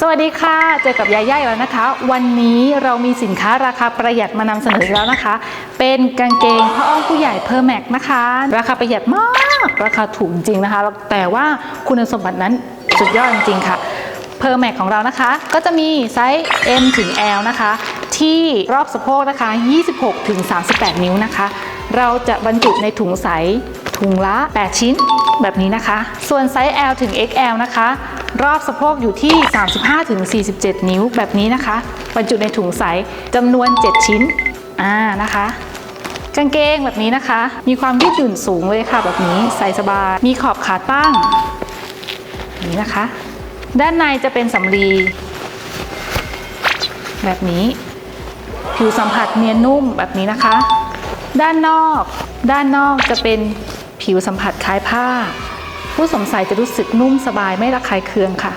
สวัสดีค่ะ เจอกับยาย่าแล้วนะคะ วันนี้เรามีสินค้าราคาประหยัดมานำเสนออีกแล้วนะคะ เป็นกางเกงผ้าอ้อมผู้ใหญ่เพอร์แม็กนะคะ ราคาประหยัดมาก ราคาถูกจริงนะคะ แต่ว่าคุณสมบัตินั้นสุดยอดจริงค่ะเพอร์แม็กของเรานะคะ ก็จะมีไซส์ M ถึง L นะคะ ที่รอบสะโพกนะคะ 26ถึง38 นิ้วนะคะ เราจะบรรจุในถุงใสถุงละ 8 ชิ้นแบบนี้นะคะ ส่วนไซส์ L ถึง XL นะคะ รอบสะโพกอยู่ที่ 35ถึง47 นิ้วแบบนี้นะคะบรรจุในถุงใสจำนวน 7 ชิ้นอ่านะคะกางเกงแบบนี้นะคะ มีความยืดหยุ่นสูงเลยค่ะ แบบนี้ใส่สบายมีขอบขาตั้งนี้นะคะ ด้านในจะเป็นสำลีแบบนี้ ผิวสัมผัสเนียนนุ่มแบบนี้นะคะ ด้านนอก ด้านนอกจะเป็นผิวสัมผัสคล้ายผ้า ผู้สวมใส่จะรู้สึกนุ่มสบายไม่ระคายเคืองค่ะ